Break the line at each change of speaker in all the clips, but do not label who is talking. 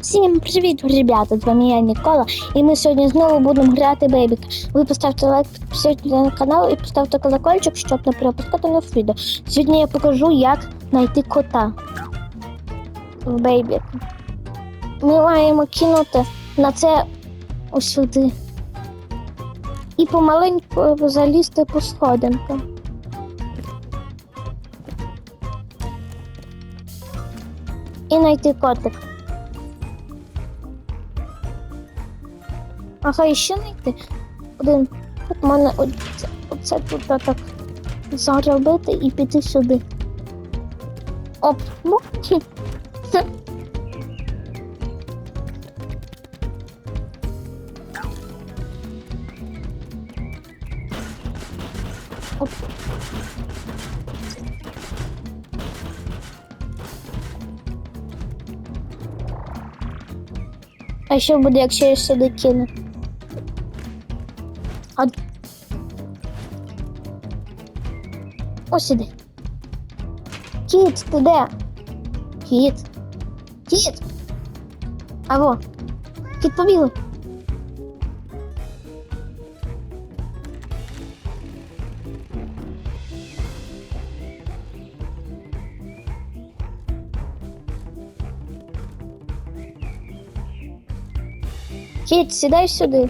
Всім привіт, ребята! З вами я Нікола, і ми сьогодні знову будемо грати Бейбік. Ви поставте лайк, підписуйтесь на канал і поставте колокольчик, щоб не пропускати нових відео. Сьогодні я покажу, як знайти кота в Бейбік. Ми маємо кинути на це ось сюди. І помаленьку залізти по сходинкам. І знайти котик. Ага, і ще знайти. Один. От мене оце, оце тут так заробити і піти сюди. Оп, ну. А що буде, якщо я сюди кину? Ось іди. Кіт, ти де? Кіт. Кіт. Аво. Кіт побігли. Кіт, сідай сюди.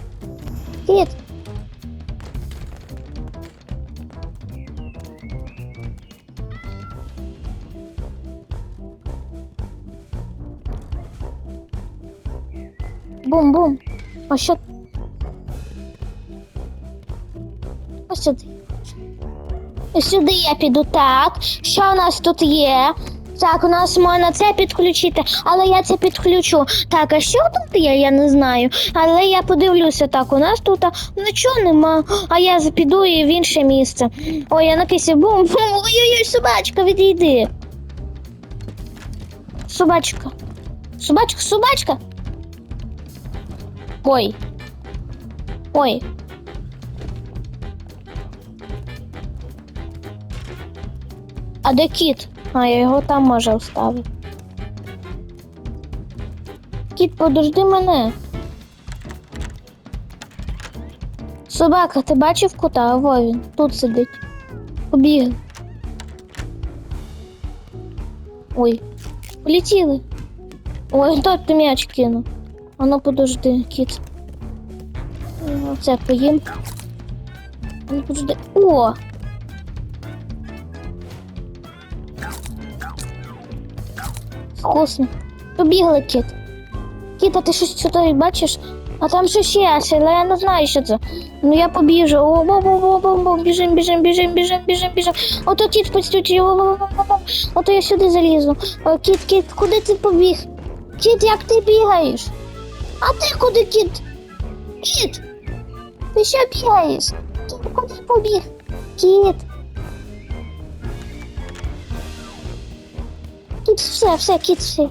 Кіт. Бум-бум. А що? Ось сюди. Ось сюди я піду. Так. Що у нас тут є? Так, у нас можна це підключити, але я це підключу. Так, а що тут є, я не знаю. Але я подивлюся так, у нас тут нічого нема. А я піду і в інше місце. Ой, я на бум. бум. Ой-ой-ой, собачка, відійди. Собачка. Собачка, собачка. Ой. Ой. А де кіт? А, я його там може оставив. Кіт, подожди мене. Собака, ти бачив кота? А во він тут сидить. Побігли. Ой, полетіли. Ой, хто ти м'яч кинув? Ну подожди, кіт. Оце поїм. А Ну подожди. О! Вкусно. Побігли, кіт. Кіт, а ти щось сюди бачиш? А там щось є, але я не знаю, що це. Ну я побіжу. О, бо бо бо бо бо біжим, біжим, біжим, біжим, біжим, біжим. Ото кіт постючий. Ото я сюди залізу. О, кіт, кіт, куди ти побіг? Кіт, як ти бігаєш? А ти куди, кіт? Кіт! Ти що бігаєш? Кіт, куди побіг? Кіт. Кіт, все, все, кіт, все.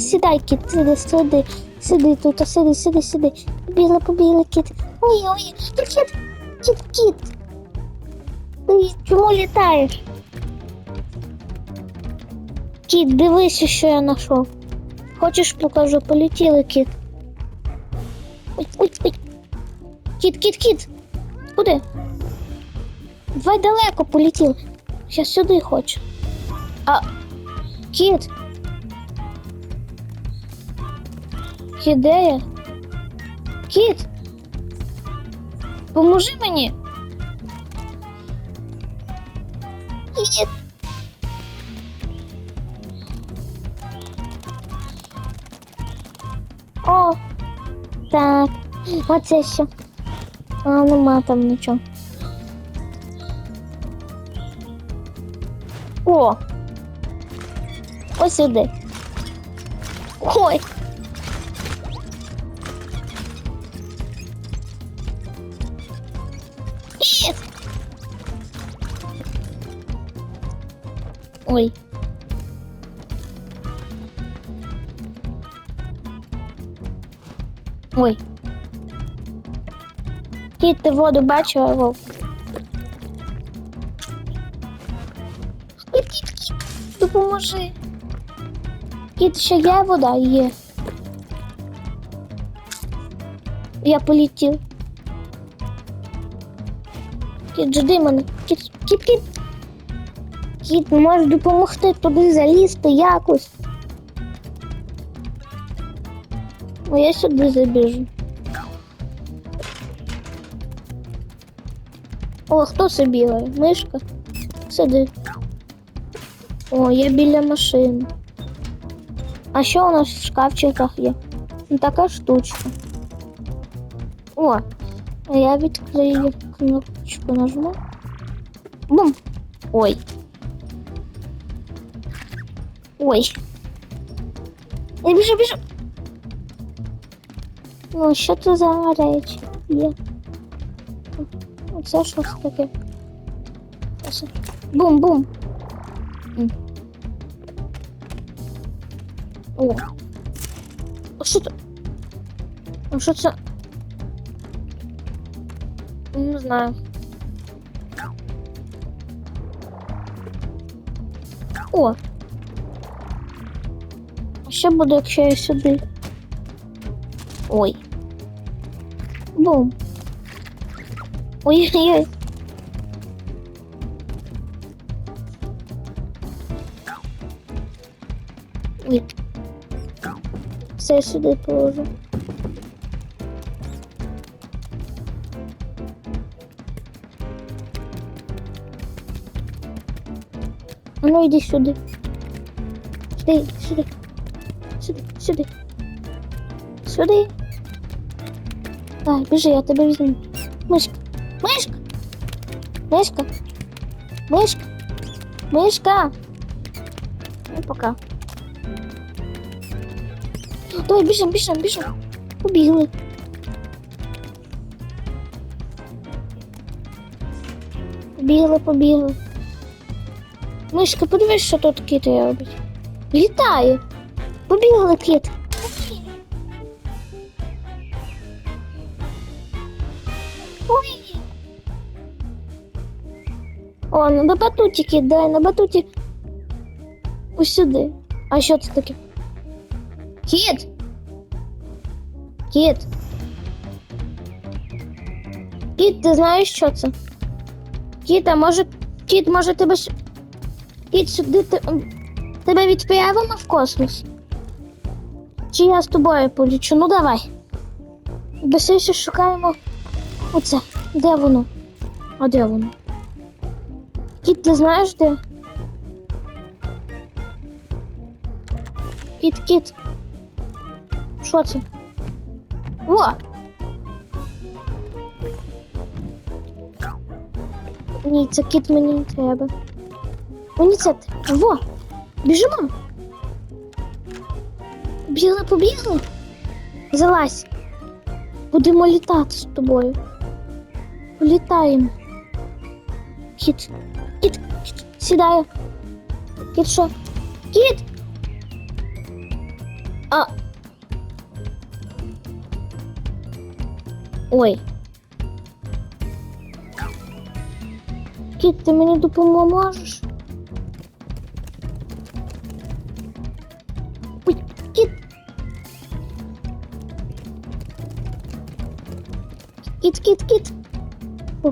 Сідай, кіт, сиди, сиди, сиди тут, сиди, сиди, сиди. Побігли, побігли, кіт. Ой, ой, ти кіт, кіт, кіт. Ти чому літаєш? Кіт, дивися, що я знайшов. Хочеш покажу, полетіли, кіт. Ой, ой, ой. Кіт, кіт, кіт. Куди? Давай далеко полетіли. Я сюди хочу. А кіт. Кіт? Кіт. Поможи мені. Кіт. О, так. Оце що. А, нема там нічого. О! Ось сюди. Ой. Ой. Ой. Кіт, ти воду бачила, вовк? Кіт, кіт, кіт, допоможи. Кіт, ще є вода? Є. Я полетів. Кіт, жди мене. Кіт, кіт, кіт. Кіт, можеш допомогти туди залізти якось. Ну, я сюди забіжу. О, хто це бігає? Мишка? Сиди. О, я біля машини. А що у нас в шкафчиках є? Ну, така штучка. О, а я відкрию кнопочку нажму. Бум! Ой. Ой. Я біжу, біжу. Ну, що це за речі є? Оце що це таке? Бум-бум. О. А що це? А що це? Не знаю. О. А що буде, якщо я сюди? Ой. Бум. Ой-ой-ой. Ой. Все я сюди положу. Ну йди сюди. Сюди, сюди. Сюди, сюди. Сюди. Давай, біжи, я тебе візьму. Мишка. Мишка. Мишка. Мишка. Мишка. Ну, пока. Давай, біжим, біжим, біжим. Побігли. Побігли, побігли. Мишка, подивись, що тут кіт робить. Літає. Побігли кіт. О, на батутики, дай, на батуті. Ось сюди. А що це таке? Кіт! Кіт. Кіт, ти знаєш, що це? Кіт, а може. Кіт, може тебе. Кіт, сюди ти... тебе відправимо в космос? Чи я з тобою полічу? Ну давай. Ще шукаємо. Оце. Де воно? А де воно? Кіт, ти знаєш де? Кіт. Що це? О! Ні, це кіт мені не треба. Мені. Во! Біжимо! Бігли, побігли. Залазь. Будемо літати з тобою. Політаємо. Кіт. Кіт, кіт, сідає. Кіт що? Кіт! А. Ой. Кіт, ти мені допоможеш? Ой, кіт. Кіт, кіт, кіт. О.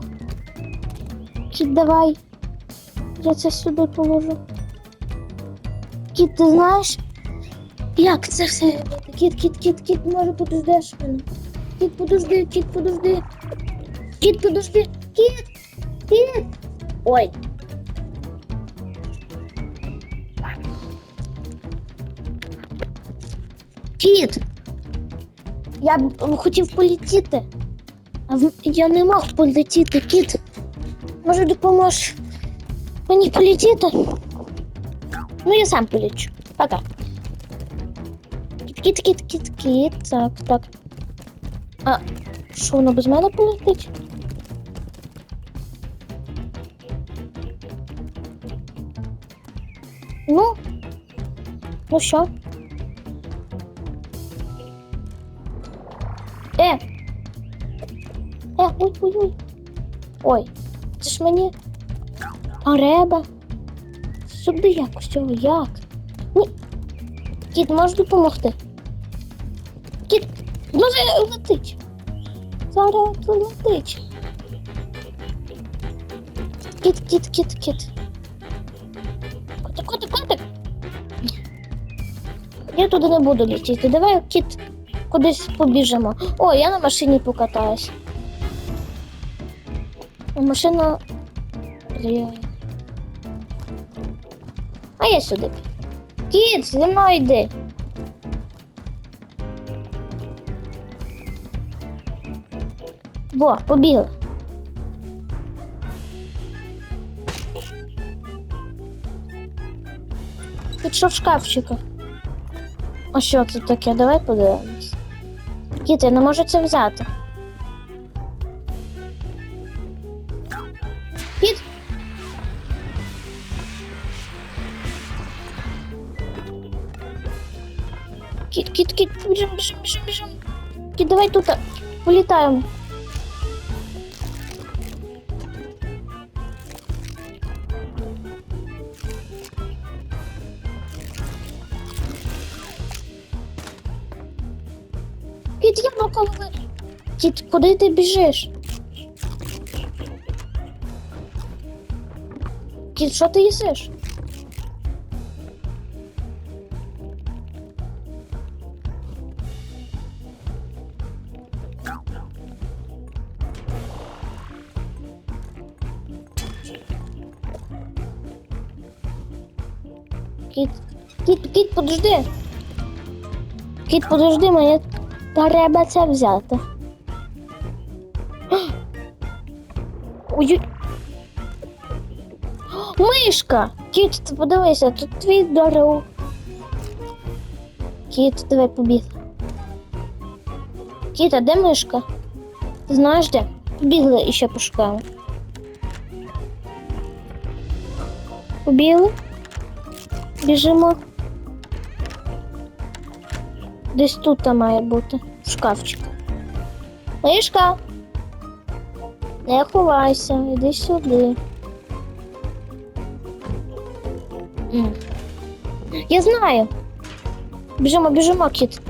Кіт, давай. Я це сюди положу. Кіт, ти знаєш, як це все? Кіт, кіт, кіт, кіт, може подождеш мене. Кіт, подожди, кіт, подожди. Кіт, подожди. Кіт, кіт. Ой. Кіт. Я б хотів полетіти, а я не мог полетіти, кіт. Може, допоможеш мені полетіти? Ну, я сам полечу. Пока. Кіт, кіт, кіт, кіт. Так, так. А що воно без мене полетить? Ну, ну що? Е! Е, ой, ой, ой. Ой, це ж мені Треба. Сюди якось цього як? Ні. Кіт, можеш допомогти? Кіт, може летить. зараз полетить. Кіт, кіт, кіт, кіт. Котик, котик, котик. Я туди не буду летіти. Давай кіт кудись побіжимо. О, я на машині покатаюсь. Машина. Блін. А я сюди. Кіт, зі мною йди. Во, побігли. Тут що в шкафчиках? А що це таке? Давай подивимось. Кіт, я не можу це взяти. Тут політаємо. Кіт, я навколо. Кіт, куди ти біжиш? Кіт, що ти їсиш? Подожди. Кіт, подожди, мені треба це взяти. Мишка! Кіт, подивися, тут твій дорог. Кіт, давай побіг. Кіт, а де мишка? Ти знаєш де? Побігли і ще пошукаємо. Побігли? Біжимо. Десь тут має бути. В шкафчику. Мишка. Не ховайся, іди сюди. Я знаю. Біжимо, біжимо, кіт.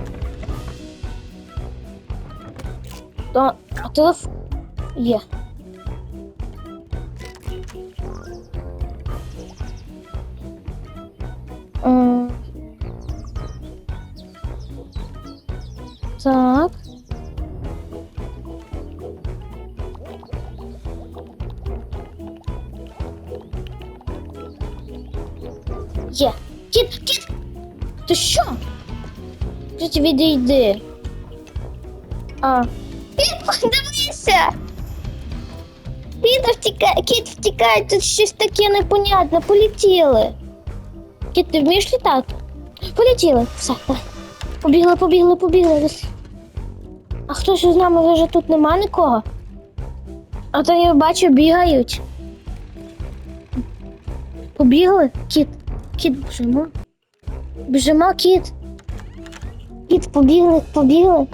То, а телефон є. Відійди. А. Кіт, подивися! Кіт втікає, кіт втікає, тут щось таке непонятне. Полетіли. Кіт, ти вмієш літати? Полетіли. Все, давай. Побігли, побігли, побігли. А хтось з нами вже тут нема нікого? А то я бачу, бігають. Побігли? Кіт. Кіт, біжимо. Біжимо, кіт. Кіт, побігли, побігли.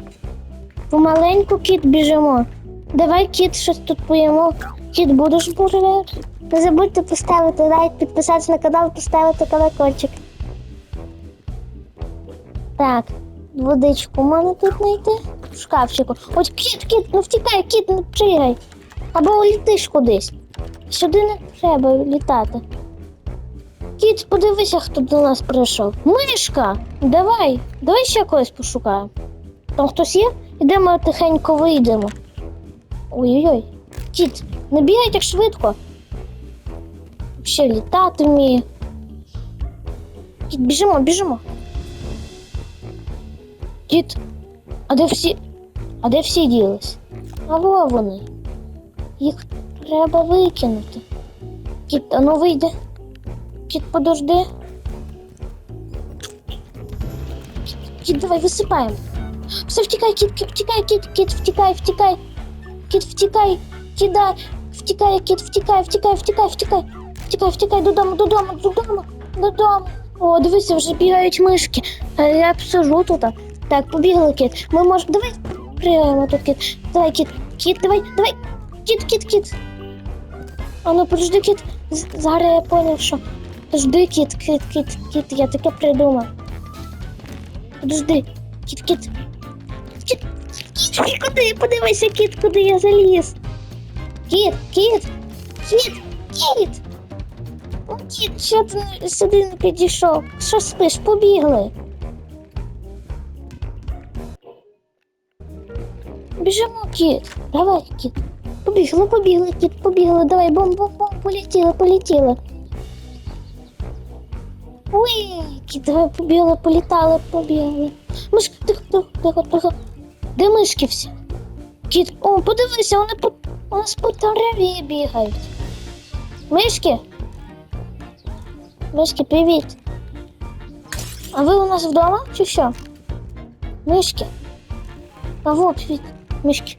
Помаленьку кіт біжимо. Давай, кіт, щось тут поїмо. Кіт, будеш бургер? Не забудьте поставити лайк, підписатися на канал, поставити колокольчик. Так, водичку можна тут знайти? В шкафчику. Ось кіт, кіт, ну втікай, кіт, не пригай. Або улітиш кудись. Сюди не треба літати. Кіт, подивися, хто до нас прийшов. Мишка! Давай, давай ще когось пошукаємо. Там хтось є? Ідемо тихенько вийдемо. Ой-ой-ой. Кіт, не бігай так швидко. Ще літати вміє. Кіт, біжимо, біжимо. Кіт, а де всі. А де всі ділись? А во вони. Їх треба викинути. Кіт, а ну вийде. Кіт, подожди. Кіт, давай висипаємо. Все, втікай, кіт, кіт, втікай, кіт, кіт, втікай, втікай. Кіт, втікай, кидай, втікай, кіт, втікай, втікай, втікай, втікай. Втікай, втікай додому, додому, додому, додому. О, дивися, вже бігають мишки. А я посижу тут. Так, побігли, кіт. Ми можемо. Давай пригаємо тут, кіт. Давай, кіт, кіт, давай, давай. Кіт, кіт, кіт. А ну подожди, кіт. Зараз я поняв, що. Подожди, кіт, кіт, кіт, кіт, я таке придумав. Подожди. Кіт, кіт. Кіт, кіт. Куди? Подивися, кіт, куди я заліз. Кіт, кіт, кіт, кіт. О, Кіт, що ти сюди не підійшов? Що спиш? Побігли. Біжимо, кіт. Давай, кіт. Побігли, побігли, кіт, побігли. Давай, бом-бом-бом, полетіли, полетіли. Кіт, давай побігли, політали, побігли. Мишка, тихо, тихо, тихо, тихо. Де мишки всі? Кіт, о, подивися, вони по, у нас по траві бігають. Мишки? Мишки, привіт. А ви у нас вдома чи що? Мишки? А вот, привіт, мишки.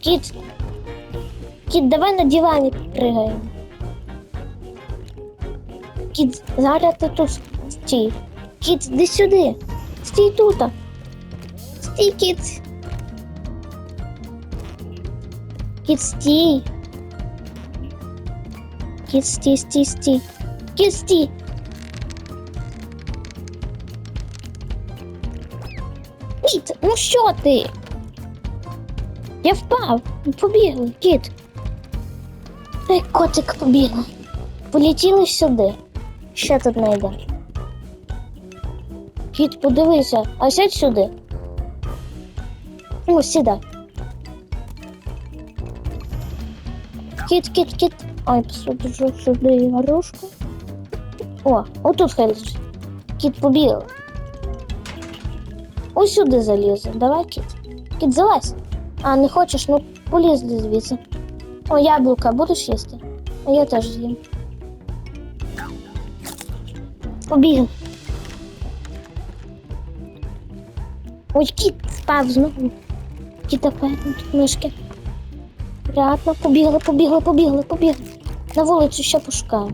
Кіт. Кіт, давай на дивані пригаємо. Кіт, зараз ти тут стій. Кіт, іди сюди. Стій тут. Стій, кіт. Кіт, стій. Кіт, стій, стій, стій. Кіт, стій. Кіт, ну що ти? Я впав. Побігли, кіт. Ей, котик побігли. Полетіли сюди. Що тут знайде? Кіт, подивися, а сядь сюди. О, сідай. Кіт, кіт, кіт. Ай, посаджу сюди горошку. О, отут хай лежить. Кіт побігли. Ось сюди залізе. Давай, кіт. Кіт, залазь. А, не хочеш, ну полізли звідси. О, яблука, будеш їсти? А я теж з'їм. Побігли. Ой, кіт впав знову. Кіт опять тут мишки. Приятно, побігли, побігли, побігли, побігли. На вулицю ще пошукаємо.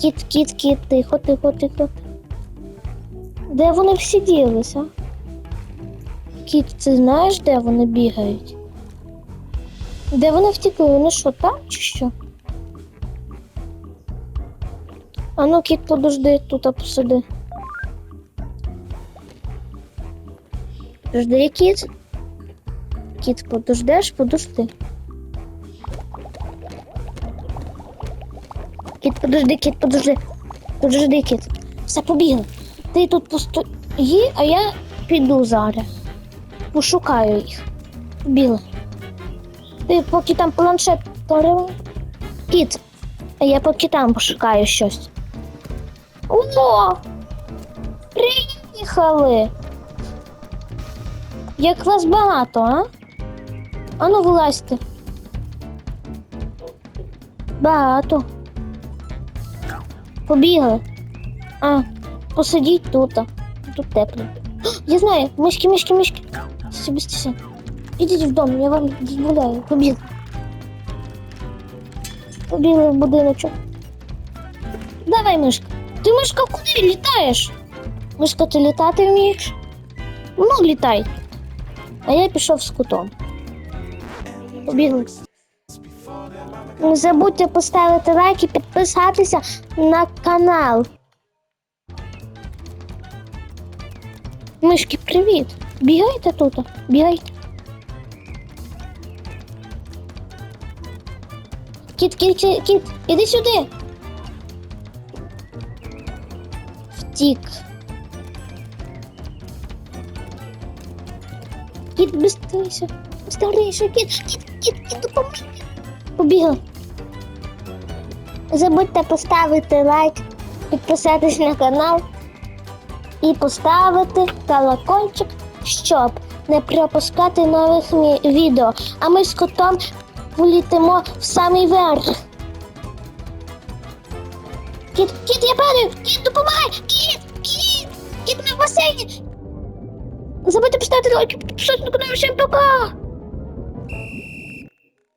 Кіт, кіт, кіт, тихо, тихо, тихо. Де вони всі ділися? Кіт, ти знаєш, де вони бігають? Де вони втекли? Вони що, там чи що? А ну, кіт, подожди, тут посиди. Подожди, кіт. Кіт, подождеш, подожди. Кіт, подожди, кіт, подожди. Подожди, кіт. Все, побігли. Ти тут постої, а я піду зараз. Пошукаю їх. Побігли. Ти поки там планшет порив. Кіт, а я поки там пошукаю щось. О! Приїхали! Як вас багато, а? Ану, вилазьте. Багато. Побігли. А, посидіть тут. Тут тепло. Я знаю, мишки, мишки, мишки. Стіся. Ідіть вдома, я вам дозволяю. Побігли. Побігли в будиночок. Давай, мишка. Ти мишка куди літаєш? Мишка, ти літати вмієш? Ну, літай. А я пішов з кутом. Побігли. Не забудьте поставити лайк і підписатися на канал. Мишки, привіт! Бігайте тут, бігайте. Кіт, кіт, кіт, кіт, іди сюди. Втік. Кіт, быстрейся, быстрейся, кіт, кіт, кіт, кіт, допоможи. Побігли. Забудьте поставити лайк, підписатись на канал і поставити колокольчик, щоб не пропускати нових відео. А ми з котом політимо в самий верх. Кіт, кіт, я падаю! Кіт, допомагай! Кіт! Кіт! Кіт, ми в басейні! Забудьте поставити лайк і підписатися на канал. Всім пока!